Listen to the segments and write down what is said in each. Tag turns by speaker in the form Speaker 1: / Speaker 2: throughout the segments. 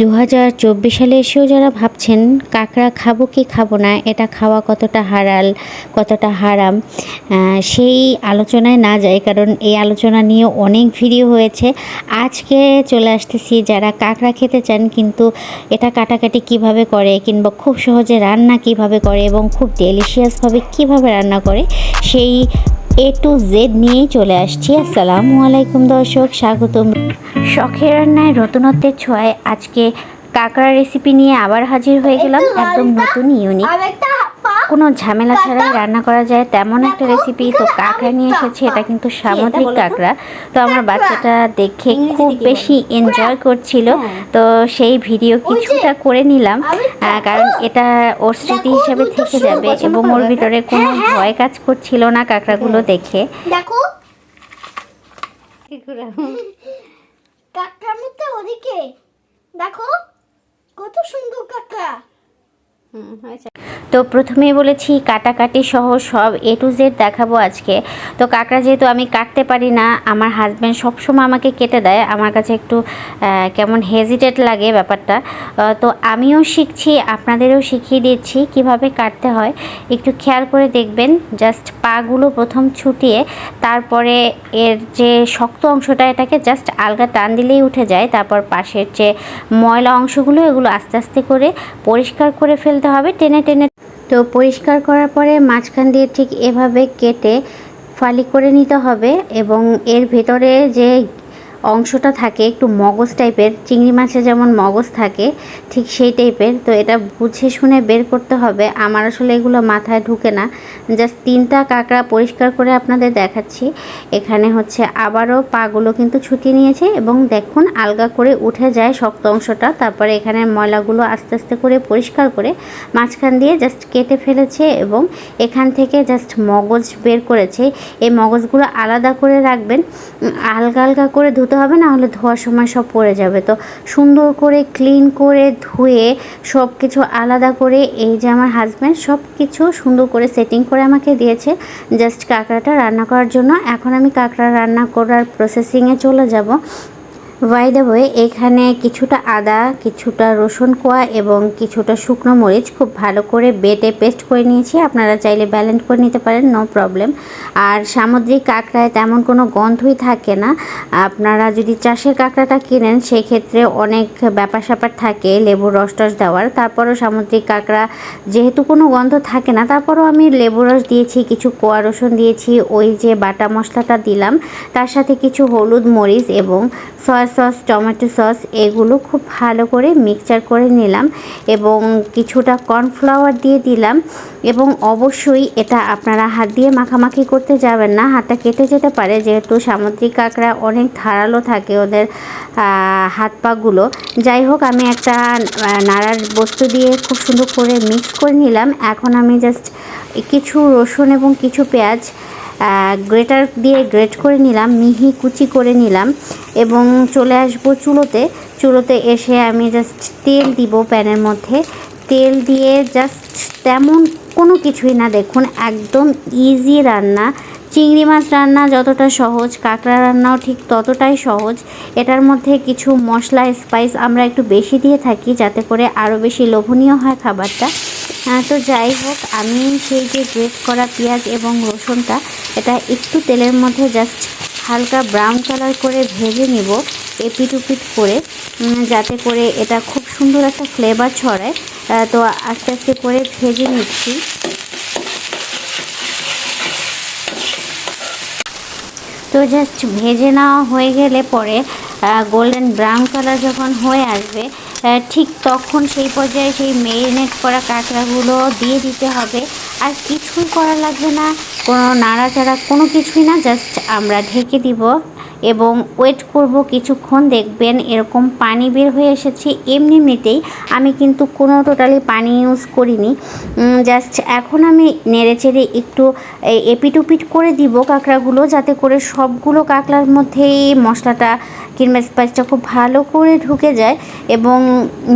Speaker 1: দু হাজার চব্বিশ সালে এসেও যারা ভাবছেন, কাঁকড়া খাব কি খাব না, এটা খাওয়া কতটা হারাল, কতটা হারাম সেই আলোচনায় না যায়। কারণ এই আলোচনা নিয়ে অনেক ভিডিও হয়েছে। আজকে চলে আসতেছি যারা কাঁকড়া খেতে চান, কিন্তু এটা কাটাকাটি কীভাবে করে কিংবা খুব সহজে রান্না কীভাবে করে এবং খুব ডেলিশিয়াসভাবে কীভাবে রান্না করে, সেই এ টু জেড নিয়েই চলে আসছি। আসসালামু আলাইকুম দর্শক, স্বাগতম। শখের রান্নায় রতনত্বের ছোঁয়ায় আজকে কাঁকড়া রেসিপি নিয়ে আবার হাজির হয়ে গেলাম একদম নতুন ইউনিক কোনো ঝামেলা ছাড়াই রান্না করা যায় তেমন একটা রেসিপি তো কাঁকড়া নিয়ে এসেছে এটা কিন্তু সামুদ্রিক কাঁকড়া। তো আমার বাচ্চাটা দেখে খুব বেশি এনজয় করছিল। তো সেই ভিডিও কিছুটা করে নিলাম কারণ এটা ওর স্মৃতি হিসেবে থেকে যাবে এবং ওর ভিতরে কোনো ভয় কাজ করছিল না কাঁকড়াগুলো দেখে।
Speaker 2: দেখো। কাকড়ার মধ্যে ওদিকে। দেখো। কত সুন্দর কাকড়া
Speaker 1: তো প্রথমে বলেছি, কাটাকাটি সহ সব এ টু জেড দেখাবো আজকে। তো কাঁকড়া যেহেতু আমি কাটতে পারি না, আমার হাজব্যান্ড সবসময় আমাকে কেটে দেয়। আমার কাছে একটু কেমন হেজিটেট লাগে ব্যাপারটা। তো আমিও শিখছি, আপনাদেরও শিখিয়ে দিচ্ছি কীভাবে কাটতে হয়। একটু খেয়াল করে দেখবেন জাস্ট পাগুলো প্রথম ছুটিয়ে, তারপরে এর যে শক্ত অংশটা, এটাকে জাস্ট আলগা টান দিলেই উঠে যায়। তারপর পাশের যে ময়লা অংশগুলো, এগুলো আস্তে আস্তে করে পরিষ্কার করে ফেলতে হবে টেনে টেনে। তো পরিষ্কার করার পরে মাঝখান দিয়ে ঠিক এভাবে কেটে ফালি করে নিতে হবে এবং এর ভেতরে যে অংশটা থাকে, একটু মগজ টাইপের, চিংড়ি মাছে যেমন মগজ থাকে, ঠিক সেই টাইপের। তো এটা বুঝে শুনে বের করতে হবে। আমার আসলে এগুলো মাথায় ঢুকে না। জাস্ট তিনটা কাঁকড়া পরিষ্কার করে আপনাদের দেখাচ্ছি। এখানে হচ্ছে আবারও পাগুলো কিন্তু ছুটিয়ে নিয়েছে এবং দেখুন আলগা করে উঠে যায় শক্ত অংশটা। তারপরে এখানে ময়লাগুলো আস্তে আস্তে করে পরিষ্কার করে মাঝখান দিয়ে জাস্ট কেটে ফেলেছে এবং এখান থেকে জাস্ট মগজ বের করেছে। এই মগজগুলো আলাদা করে রাখবেন। আলগা আলগা করে ধুতে হবে, না হলে ধোয়ার সময় সব পড়ে যাবে। তো সুন্দর করে ক্লিন করে ধুয়ে সব কিছু আলাদা করে এই যে আমার হাজব্যান্ড সব কিছু সুন্দর করে সেটিং করে আমাকে দিয়েছে জাস্ট কাঁকড়াটা রান্না করার জন্য। এখন আমি কাঁকড়া রান্না করার প্রসেসিংয়ে চলে যাব। বাই দ্য ওয়ে এখানে কিছুটা আদা, কিছুটা রসুন কোয়া এবং কিছুটা শুকনো মরিচ খুব ভালো করে বেটে পেস্ট করে নিয়েছি। আপনারা চাইলে ব্যালেন্স করে নিতে পারেন নো প্রবলেম আর সামুদ্রিক কাঁকড়ায় তেমন কোনো গন্ধই থাকে না। আপনারা যদি চাষের কাঁকড়াটা কিনেন, সেক্ষেত্রে অনেক ব্যাপার স্যাপার থাকে, লেবুর রস টস দেওয়ার। তারপরও সামুদ্রিক কাঁকড়া যেহেতু কোনো গন্ধ থাকে না, তারপরও আমি লেবু রস দিয়েছি, কিছু কোয়া রসুন দিয়েছি, ওই যে বাটা মশলাটা দিলাম। তার সাথে কিছু হলুদ মরিচ এবং সয়া সস টমেটো সস এগুলো খুব ভালো করে মিক্সচার করে নিলাম এবং কিছুটা কর্নফ্লাওয়ার দিয়ে দিলাম এবং অবশ্যই এটা আপনারা হাত দিয়ে মাখামাখি করতে যাবেন না, হাতটা কেটে যেতে পারে যেহেতু সামুদ্রিক কাঁকড়া অনেক ধারালো থাকে ওদের হাত পাগুলো যাই হোক, আমি একটা নাড়ার বস্তু দিয়ে খুব সুন্দর করে মিক্স করে নিলাম। এখন আমি জাস্ট কিছু রসুন এবং কিছু পেঁয়াজ গ্রেটার দিয়ে গ্রেট করে নিলাম, মিহি কুচি করে নিলাম এবং চলে আসব চুলোতে। চুলোতে এসে আমি জাস্ট তেল দিব প্যানের মধ্যে। তেল দিয়ে জাস্ট তেমন কোনো কিছুই না, দেখুন একদম ইজি রান্না। চিংড়ি মাছ রান্না যতটা সহজ, কাঁকড়া রান্নাও ঠিক ততটাই সহজ। এটার মধ্যে কিছু মশলা স্পাইস আমরা একটু বেশি দিয়ে থাকি যাতে করে আরও বেশি লোভনীয় হয় খাবারটা। তো যাই হোক, আমি সেই যে গ্রেট করা পেঁয়াজ এবং রসুনটা, এটা একটু তেলের মধ্যে জাস্ট হালকা ব্রাউন কালার করে ভেজে নিব এপিট উপিট করে যাতে করে এটা খুব সুন্দর একটা ফ্লেভার ছড়ায়। তো আস্তে আস্তে করে ভেজে নিচ্ছি। তো জাস্ট ভেজে নেওয়া হয়ে গেলে পরে গোল্ডেন ব্রাউন কালার যখন হয়ে আসবে ঠিক তখন সেই পর্যায়ে সেই মেরিনেট করা কাঁকড়াগুলো দিয়ে দিতে হবে। আর কিছুই করা লাগবে না, কোনো নাড়াচাড়া কোনো কিছুই না জাস্ট আমরা ঢেকে দিব। এবং ওয়েট করব কিছুক্ষণ, দেখবেন এরকম পানি বের হয়ে এসেছে। এমনি এমনিতেই আমি কিন্তু কোনো টোটালি পানি ইউজ করিনি। জাস্ট এখন আমি নেড়ে চেড়ে একটু এপিটুপিট করে দিব কাঁকড়াগুলো, যাতে করে সবগুলো কাঁকড়ার মধ্যেই মশলাটা কিংবা স্পাইসটা খুব ভালো করে ঢুকে যায় এবং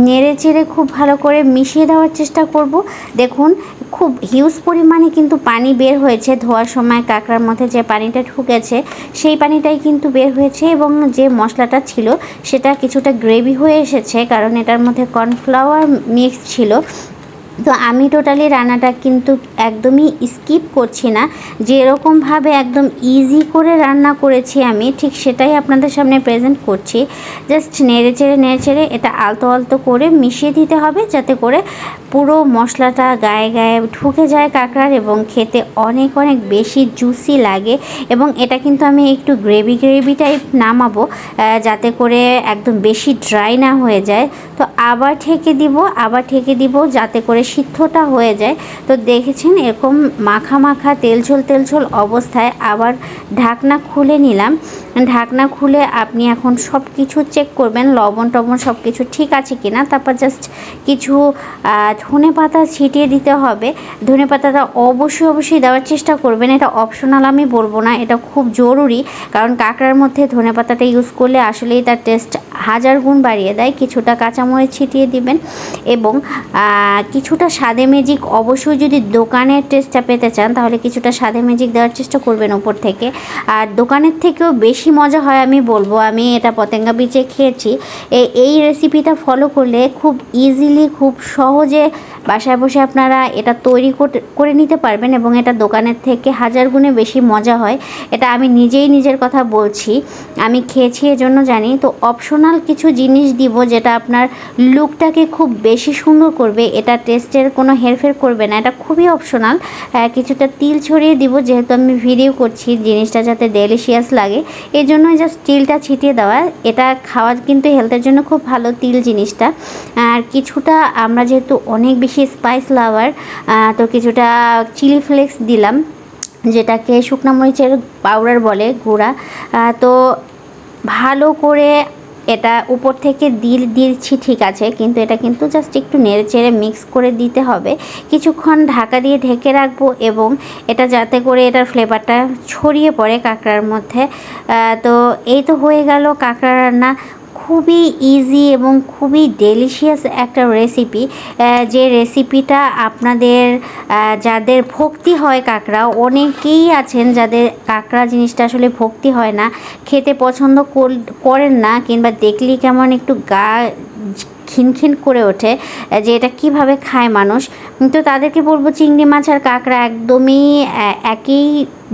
Speaker 1: নেড়ে চেড়ে খুব ভালো করে মিশিয়ে দেওয়ার চেষ্টা করব। দেখুন, খুব হিউজ পরিমাণে কিন্তু পানি বের হয়েছে ধোয়ার সময় কাঁকড়ার মধ্যে যে পানিটা ঢুকেছে, সেই পানিটাই কিন্তু বের হয়েছে এবং যে মশলাটা ছিল সেটা কিছুটা গ্রেভি হয়ে এসেছে, কারণ এটার মধ্যে কর্নফ্লাওয়ার মিক্স ছিল। তো আমি টোটালি রান্নাটা কিন্তু একদমই স্কিপ করছি না। যেরকমভাবে একদম ইজি করে রান্না করেছি আমি, ঠিক সেটাই আপনাদের সামনে প্রেজেন্ট করছি। জাস্ট নেড়ে চেড়ে নেড়ে চেড়ে এটা আলতো আলতো করে মিশিয়ে দিতে হবে যাতে করে পুরো মশলাটা গায়ে গায়ে ঢুকে যায় কাঁকড়ার এবং খেতে অনেক অনেক বেশি জুসি লাগে এবং এটা কিন্তু আমি একটু গ্রেভি গ্রেভি টাইপ নামাবো যাতে করে একদম বেশি ড্রাই না হয়ে যায়। তো আবার ঠেকে দিব, আবার ঠেকে দিব যাতে করে সিদ্ধটা হয়ে যায়। তো দেখেছেন এরকম মাখা মাখা তেল ঝোল তেল ঝোল অবস্থায় আবার ঢাকনা খুলে নিলাম। ঢাকনা খুলে আপনি এখন সব কিছু চেক করবেন লবণ টবণ সব কিছু ঠিক আছে কিনা। তারপর জাস্ট কিছু ধনে পাতা ছিটিয়ে দিতে হবে। ধনে পাতাটা অবশ্যই অবশ্যই দেওয়ার চেষ্টা করবেন। এটা অপশনাল আমি বলব না এটা খুব জরুরি। কারণ কাঁকড়ার মধ্যে ধনে পাতাটা ইউজ করলে আসলেই তার টেস্ট হাজার গুণ বাড়িয়ে দেয়। কিছুটা কাঁচামরিচ ছিটিয়ে দিবেন এবং আহ, কিছুটা সাদে ম্যাজিক অবশ্যই যদি দোকানের টেস্টটা পেতে চান, তাহলে কিছুটা সাদে ম্যাজিক দেওয়ার চেষ্টা করবেন ওপর থেকে। আর দোকানের থেকেও বেশি মজা হয় আমি বলব, আমি এটা পতেঙ্গা বিচে খেয়েছি। এই রেসিপিটা ফলো করলে খুব ইজিলি খুব সহজে বাসায় বসে আপনারা এটা তৈরি করে নিতে পারবেন এবং এটা দোকানের থেকে হাজার গুণে বেশি মজা হয়। এটা আমি নিজেই নিজের কথা বলছি। আমি খেয়েছি এজন্য জানি। তো অপশনাল কিছু জিনিস দিব যেটা আপনার লুকটাকে খুব বেশি সুন্দর করবে। এটা টেস্টের কোনো হেরফের করবে না। এটা খুবই অপশনাল কিছুটা তিল ছড়িয়ে দিব যেহেতু আমি ভিডিও করছি জিনিসটা যাতে ডেলিশিয়াস লাগে। এই জন্যই জাস্ট তিলটা ছিটিয়ে দেওয়া। এটা খাওয়া কিন্তু হেলথের জন্য খুব ভালো তিল জিনিসটা। আর কিছুটা আমরা যেহেতু অনেক বেশি স্পাইস লাভার তো কিছুটা চিলি ফ্লেক্স দিলাম, যেটাকে শুকনো মরিচের পাউডার বলে, গুঁড়া। তো ভালো করে এটা উপর থেকে দিল দিচ্ছি, ঠিক আছে, কিন্তু এটা কিন্তু জাস্ট একটু নেড়ে চেড়ে মিক্স করে দিতে হবে। কিছুক্ষণ ঢাকা দিয়ে ঢেকে রাখব এবং এটা যাতে করে এটার ফ্লেভারটা ছড়িয়ে পড়ে কাঁকড়ার মধ্যে। তো এই তো হয়ে গেল কাঁকড়া রান্না। খুবই ইজি এবং খুবই ডেলিশিয়াস একটা রেসিপি যে রেসিপিটা আপনাদের যাদের ভক্তি হয় কাঁকড়া, অনেকেই আছেন যাদের কাঁকড়া জিনিসটা আসলে ভক্তি হয় না, খেতে পছন্দ কর- করেন না কিংবা দেখলেই কেমন একটু গা খিনখিন করে ওঠে যে এটা কীভাবে খায় মানুষ। তো তাদেরকে বলব চিংড়ি মাছ আর কাঁকড়া একদমই একই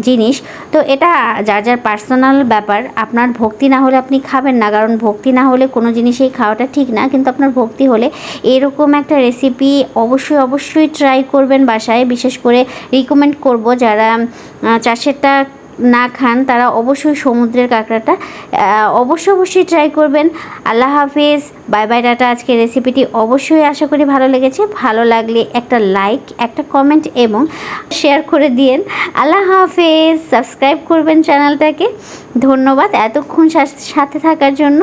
Speaker 1: জিনিস। তো এটা যার যার পার্সোনাল ব্যাপার, আপনার ভক্তি না হলে আপনি খাবেন না। কারণ ভক্তি না হলে কোনো জিনিসেই খাওয়াটা ঠিক না। কিন্তু আপনার ভক্তি হলে এরকম একটা রেসিপি অবশ্যই অবশ্যই ট্রাই করবেন বাসায়। বিশেষ করে রিকমেন্ড করব যারা চাষেরটা না খান, তারা অবশ্যই সমুদ্রের কাঁকড়াটা অবশ্যই অবশ্যই ট্রাই করবেন। আল্লাহ হাফিজ। বাই বাই ডাটা আজকের রেসিপিটি অবশ্যই আশা করি ভালো লেগেছে। ভালো লাগলে একটা লাইক একটা কমেন্ট এবং শেয়ার করে দিয়েন। আল্লাহ হাফিজ। সাবস্ক্রাইব করবেন চ্যানেলটাকে। ধন্যবাদ এতক্ষণ সাথে থাকার জন্য।